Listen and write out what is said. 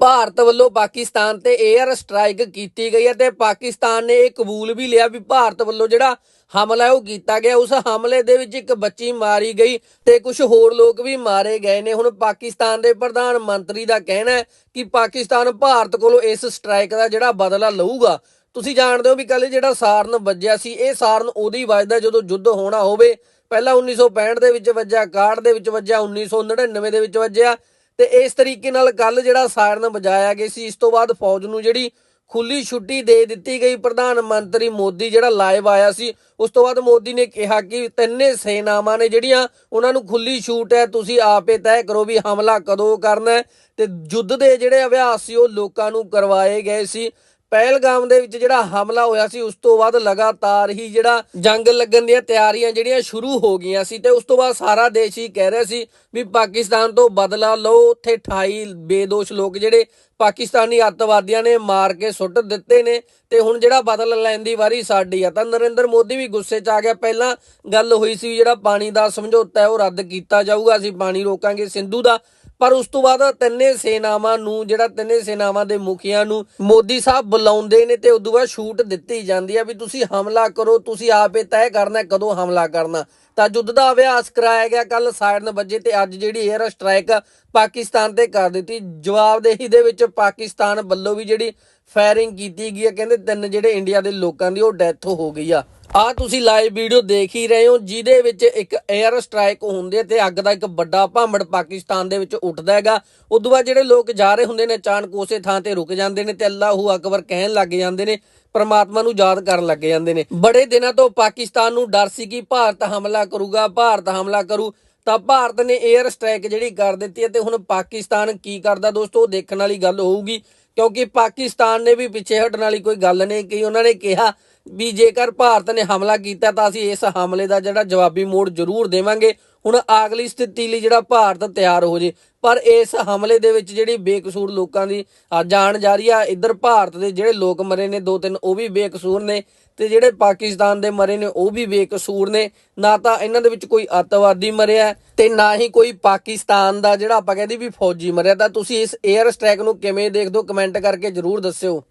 ਭਾਰਤ ਵੱਲੋਂ ਪਾਕਿਸਤਾਨ ਤੇ air strike ਕੀਤੀ ਗਈ ਹੈ ਤੇ ਪਾਕਿਸਤਾਨ ਨੇ ਇਹ ਕਬੂਲ ਵੀ ਲਿਆ ਵੀ ਭਾਰਤ ਵੱਲੋਂ ਜਿਹੜਾ ਹਮਲਾ ਹੈ ਉਹ ਕੀਤਾ ਗਿਆ। ਉਸ ਹਮਲੇ ਦੇ ਵਿੱਚ ਇੱਕ ਬੱਚੀ ਮਾਰੀ ਗਈ ਤੇ ਕੁਝ ਹੋਰ ਲੋਕ ਵੀ ਮਾਰੇ ਗਏ ਨੇ। ਹੁਣ ਪਾਕਿਸਤਾਨ ਦੇ ਪ੍ਰਧਾਨ ਮੰਤਰੀ ਦਾ ਕਹਿਣਾ ਹੈ ਕਿ ਪਾਕਿਸਤਾਨ ਭਾਰਤ ਕੋਲੋਂ ਇਸ ਸਟ੍ਰਾਈਕ ਦਾ ਜਿਹੜਾ ਬਦਲਾ ਲਊਗਾ। ਤੁਸੀਂ ਜਾਣਦੇ ਹੋ ਵੀ ਕੱਲ ਜਿਹੜਾ ਸਾਰਨ ਵੱਜਿਆ ਸੀ, ਇਹ ਸਾਰਨ ਉਹਦੀ ਵੱਜਦਾ ਜਦੋਂ ਯੁੱਧ ਹੋਣਾ ਹੋਵੇ, ਪਹਿਲਾਂ 1965 ਦੇ ਵਿੱਚ ਵੱਜਿਆ 61 ਦੇ ਵਿੱਚ ਵੱਜਿਆ 1999 ਦੇ ਵਿੱਚ ਵੱਜਿਆ। ਤੇ ਇਸ ਤਰੀਕੇ ਨਾਲ ਕੱਲ ਜਿਹੜਾ ਸਾਇਰਨ ਵਜਾਇਆ ਗਿਆ ਸੀ, ਇਸ ਤੋਂ ਬਾਅਦ ਫੌਜ ਨੂੰ ਜਿਹੜੀ ਖੁੱਲੀ ਛੁੱਟੀ ਦੇ ਦਿੱਤੀ ਗਈ, ਪ੍ਰਧਾਨ ਮੰਤਰੀ ਮੋਦੀ ਜਿਹੜਾ ਲਾਈਵ ਆਇਆ ਸੀ, ਉਸ ਤੋਂ ਬਾਅਦ ਮੋਦੀ ਨੇ ਕਿਹਾ ਕਿ ਤਿੰਨੇ ਸੈਨਾਵਾਂ ਨੇ ਜਿਹੜੀਆਂ ਉਹਨਾਂ ਨੂੰ ਖੁੱਲੀ ਛੂਟ ਹੈ, ਤੁਸੀਂ ਆਪੇ ਤੈਅ ਕਰੋ ਵੀ ਹਮਲਾ ਕਦੋਂ ਕਰਨਾ ਹੈ ਤੇ ਯੁੱਧ ਦੇ ਜਿਹੜੇ ਅਭਿਆਸ ਸੀ, ਉਹ ਲੋਕਾਂ ਨੂੰ ਕਰਵਾਏ ਗਏ ਸੀ। ਪਹਿਲਗਾਮ ਦੇ ਵਿੱਚ ਜਿਹੜਾ ਹਮਲਾ ਹੋਇਆ ਸੀ, ਉਸ ਤੋਂ ਬਾਅਦ ਲਗਾਤਾਰ ਹੀ ਜਿਹੜਾ ਜੰਗ ਲੱਗਣ ਦੀਆਂ ਤਿਆਰੀਆਂ ਜਿਹੜੀਆਂ ਸ਼ੁਰੂ ਹੋ ਗਈਆਂ ਸੀ ਤੇ ਉਸ ਤੋਂ ਬਾਅਦ ਸਾਰਾ ਦੇਸ਼ ਹੀ ਕਹਿ ਰਿਹਾ ਸੀ ਵੀ ਪਾਕਿਸਤਾਨ ਤੋਂ ਬਦਲਾ ਲਓ, ਉੱਥੇ 28 ਬੇਦੋਸ਼ ਲੋਕ ਜਿਹੜੇ ਪਾਕਿਸਤਾਨੀ ਅੱਤਵਾਦੀਆਂ ਨੇ ਮਾਰ ਕੇ ਸੁੱਟ ਦਿੱਤੇ ਨੇ ਤੇ ਹੁਣ ਜਿਹੜਾ ਬਦਲਾ ਲੈਣ ਦੀ ਵਾਰੀ ਸਾਡੀ ਆ। ਤਾਂ ਨਰਿੰਦਰ ਮੋਦੀ ਵੀ ਗੁੱਸੇ 'ਚ ਆ ਗਿਆ। ਪਹਿਲਾਂ ਗੱਲ ਹੋਈ ਸੀ ਜਿਹੜਾ ਪਾਣੀ ਦਾ ਸਮਝੌਤਾ ਹੈ ਉਹ ਰੱਦ ਕੀਤਾ ਜਾਊਗਾ, ਅਸੀਂ ਪਾਣੀ ਰੋਕਾਂਗੇ ਸਿੰਧੂ ਦਾ। ਪਰ ਉਸ ਤੋਂ ਬਾਅਦ ਤਿੰਨੇ ਸੈਨਾਵਾਂ ਨੂੰ, ਜਿਹੜਾ ਤਿੰਨੇ ਸੈਨਾਵਾਂ ਦੇ ਮੁਖੀਆਂ ਨੂੰ ਮੋਦੀ ਸਾਹਿਬ ਬੁਲਾਉਂਦੇ ਨੇ ਤੇ ਉਦੋਂ ਬਾਅਦ ਛੂਟ ਦਿੱਤੀ ਜਾਂਦੀ ਆ ਵੀ ਤੁਸੀਂ ਹਮਲਾ ਕਰੋ, ਤੁਸੀਂ ਆਪੇ ਤੈਅ ਕਰਨਾ ਕਦੋਂ ਹਮਲਾ ਕਰਨਾ। ਤਾਂ ਯੁੱਧ ਦਾ ਅਭਿਆਸ ਕਰਾਇਆ ਗਿਆ ਕੱਲ ਸਾਇਰਨ ਵਜੇ ਤੇ ਅੱਜ ਜਿਹੜੀ 에ਅਰ ਸਟ੍ਰਾਈਕ ਪਾਕਿਸਤਾਨ ਤੇ ਕਰ ਦਿੱਤੀ। ਜਵਾਬਦੇਹੀ ਦੇ ਵਿੱਚ ਪਾਕਿਸਤਾਨ ਵੱਲੋਂ ਵੀ ਜਿਹੜੀ ਫਾਇਰਿੰਗ ਕੀਤੀ ਗਈ ਹੈ ਕਹਿੰਦੇ ਤਿੰਨ ਜਿਹੜੇ ਇੰਡੀਆ ਦੇ ਲੋਕਾਂ ਦੀ ਉਹ ਡੈਥ ਹੋ ਗਈ ਆ। ਆ ਤੁਸੀਂ ਲਾਈਵ ਵੀਡੀਓ ਦੇਖ ਹੀ ਰਹੇ ਹੋ, ਜਿਹਦੇ ਵਿੱਚ ਇੱਕ 에ਅਰ ਸਟ੍ਰਾਈਕ ਹੁੰਦੀ ਹੈ ਤੇ ਅੱਗ ਦਾ ਇੱਕ ਵੱਡਾ ਭਾਂਬੜ ਪਾਕਿਸਤਾਨ ਦੇ ਵਿੱਚ ਉੱਠਦਾ ਹੈਗਾ। ਉਦੋਂ ਬਾਅਦ ਜਿਹੜੇ ਲੋਕ ਜਾ ਰਹੇ ਹੁੰਦੇ ਨੇ, ਅਚਾਨਕ ਉਸੇ ਥਾਂ ਤੇ ਰੁਕ ਜਾਂਦੇ ਨੇ ਤੇ ਅੱਲਾਹੂ ਅਕਬਰ ਕਹਿਣ ਲੱਗ ਜਾਂਦੇ ਨੇ, ਪਰਮਾਤਮਾ ਨੂੰ ਯਾਦ ਕਰਨ ਲੱਗ ਜਾਂਦੇ ਨੇ। ਬੜੇ ਦਿਨਾਂ ਤੋਂ ਪਾਕਿਸਤਾਨ ਨੂੰ ਡਰ ਸੀ ਕਿ ਭਾਰਤ ਹਮਲਾ ਕਰੂਗਾ, ਭਾਰਤ ਹਮਲਾ ਕਰੂ। ਤਾਂ ਭਾਰਤ ਨੇ 에ਅਰ ਸਟ੍ਰਾਈਕ ਜਿਹੜੀ ਕਰ ਦਿੱਤੀ ਹੈ ਤੇ ਹੁਣ ਪਾਕਿਸਤਾਨ ਕੀ ਕਰਦਾ ਦੋਸਤੋ ਦੇਖਣ ਵਾਲੀ ਗੱਲ ਹੋਊਗੀ। ਕਿਉਂਕਿ ਪਾਕਿਸਤਾਨ ਨੇ ਵੀ ਪਿੱਛੇ ਹਟਣ ਵਾਲੀ ਕੋਈ ਗੱਲ ਨਹੀਂ ਕਹੀ। ਉਹਨਾਂ ਨੇ ਕਿਹਾ ਵੀ ਜੇਕਰ ਭਾਰਤ ਨੇ ਹਮਲਾ ਕੀਤਾ ਤਾਂ ਅਸੀਂ ਇਸ ਹਮਲੇ ਦਾ ਜਿਹੜਾ ਜਵਾਬੀ ਮੋੜ ਜ਼ਰੂਰ ਦੇਵਾਂਗੇ। ਹੁਣ ਅਗਲੀ ਸਥਿਤੀ ਲਈ ਜਿਹੜਾ ਭਾਰਤ ਤਿਆਰ ਹੋ ਜੇ, ਪਰ ਇਸ ਹਮਲੇ ਦੇ ਵਿੱਚ ਜਿਹੜੀ ਬੇਕਸੂਰ ਲੋਕਾਂ ਦੀ ਆ ਜਾਨ ਜਾ ਰਹੀ ਆ, ਇੱਧਰ ਭਾਰਤ ਦੇ ਜਿਹੜੇ ਲੋਕ ਮਰੇ ਨੇ ਦੋ ਤਿੰਨ, ਉਹ ਵੀ ਬੇਕਸੂਰ ਨੇ ਤੇ ਜਿਹੜੇ ਪਾਕਿਸਤਾਨ ਦੇ ਮਰੇ ਨੇ, ਉਹ ਵੀ ਬੇਕਸੂਰ ਨੇ। ਨਾ ਤਾਂ ਇਹਨਾਂ ਦੇ ਵਿੱਚ ਕੋਈ ਅੱਤਵਾਦੀ ਮਰਿਆ ਤੇ ਨਾ ਹੀ ਕੋਈ ਪਾਕਿਸਤਾਨ ਦਾ ਜਿਹੜਾ ਆਪਾਂ ਕਹਿੰਦੇ ਵੀ ਫੌਜੀ ਮਰਿਆ। ਤਾਂ ਤੁਸੀਂ ਇਸ 에ਅਰ ਸਟ੍ਰੈਕ ਨੂੰ ਕਿਵੇਂ ਦੇਖਦੇ ਹੋ? ਕਮੈਂਟ ਕਰਕੇ ਜਰੂਰ ਦੱਸਿਓ।